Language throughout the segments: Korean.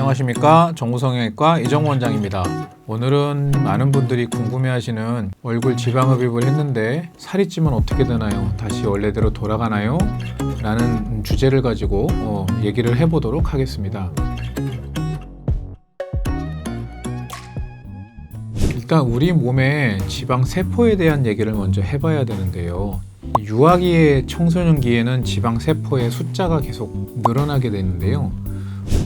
안녕하십니까 정우성형외과 이정원 원장입니다. 오늘은 많은 분들이 궁금해하시는 얼굴 지방 흡입을 했는데 살이 찌면 어떻게 되나요? 다시 원래대로 돌아가나요? 라는 주제를 가지고 어, 얘기를 해보도록 하겠습니다. 일단 우리 몸의 지방 세포에 대한 얘기를 먼저 해봐야 되는데요. 유아기의 청소년기에는 지방 세포의 숫자가 계속 늘어나게 되는데요.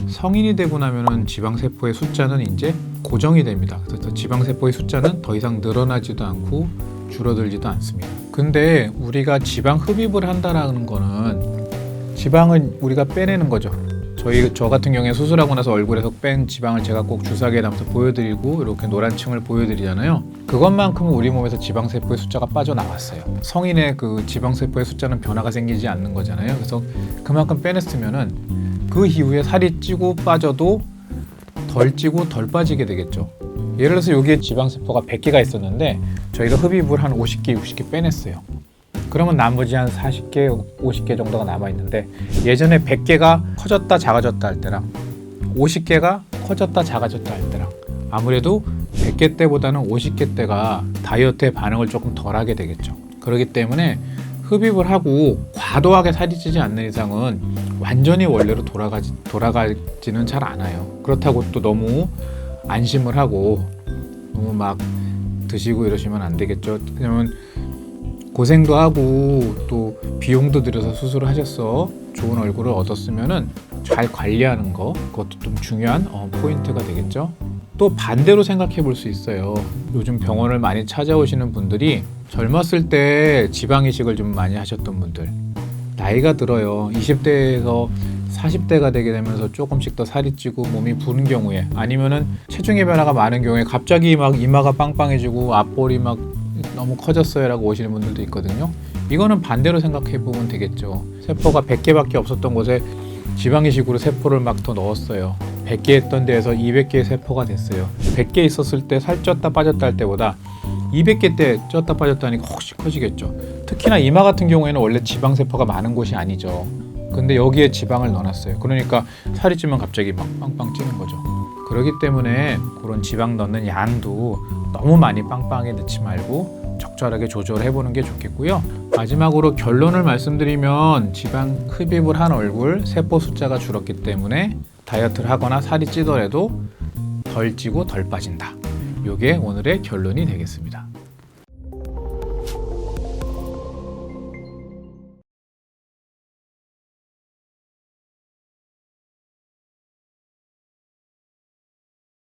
성인이 되고 나면은 지방 세포의 숫자는 이제 고정이 됩니다. 그래서 지방 세포의 숫자는 더 이상 늘어나지도 않고 줄어들지도 않습니다. 근데 우리가 지방 흡입을 한다라는 거는 지방을 우리가 빼내는 거죠. 저희 저 같은 경우에 수술하고 나서 얼굴에서 뺀 지방을 제가 꼭 주사기에 담아서 보여드리고 이렇게 노란 층을 보여드리잖아요. 그것만큼은 우리 몸에서 지방 세포의 숫자가 빠져나갔어요. 성인의 그 지방 세포의 숫자는 변화가 생기지 않는 거잖아요. 그래서 그만큼 빼냈으면은 그 이후에 살이 찌고 빠져도 덜 찌고 덜 빠지게 되겠죠. 예를 들어서 여기에 지방 세포가 100개가 있었는데 저희가 흡입을 한 50개, 60개 빼냈어요. 그러면 나머지 한 40개, 50개 정도가 남아 있는데 예전에 100개가 커졌다 작아졌다 할 때랑 50개가 커졌다 작아졌다 할 때랑 아무래도 100개 때보다는 50개 때가 다이어트의 반응을 조금 덜 하게 되겠죠. 그렇기 때문에 흡입을 하고 과도하게 살이 찌지 않는 이상은 완전히 원래로 돌아가지 돌아가지는 잘 않아요. 그렇다고 또 너무 안심을 하고 너무 막 드시고 이러시면 안 되겠죠. 왜냐면 고생도 하고 또 비용도 들여서 수술을 하셨어 좋은 얼굴을 얻었으면은 잘 관리하는 거 그것도 좀 중요한 어, 포인트가 되겠죠. 또 반대로 생각해 볼 수 있어요. 요즘 병원을 많이 찾아오시는 분들이 젊었을 때 지방 이식을 좀 많이 하셨던 분들 나이가 들어요. 20대에서 40대가 되게 되면서 조금씩 더 살이 찌고 몸이 부는 경우에 아니면은 체중의 변화가 많은 경우에 갑자기 막 이마가 빵빵해지고 앞볼이 막 너무 커졌어요라고 오시는 분들도 있거든요. 이거는 반대로 생각해 보면 되겠죠. 세포가 100개밖에 없었던 곳에 지방 이식으로 세포를 막 더 넣었어요. 100개 했던 데에서 200개의 세포가 됐어요. 100개 있었을 때 살 쪘다 빠졌다 할 때보다 200개 때 쪘다 빠졌다 하니까 훨씬 커지겠죠. 특히나 이마 같은 경우에는 원래 지방 세포가 많은 곳이 아니죠. 근데 여기에 지방을 넣어놨어요. 그러니까 살이 찌면 갑자기 막 빵빵 찌는 거죠. 그렇기 때문에 그런 지방 넣는 양도 너무 많이 빵빵하게 넣지 말고 적절하게 조절해 보는 게 좋겠고요. 마지막으로 결론을 말씀드리면 지방 흡입을 한 얼굴 세포 숫자가 줄었기 때문에 다이어트를 하거나 살이 찌더라도 덜 찌고 덜 빠진다. 요게 오늘의 결론이 되겠습니다.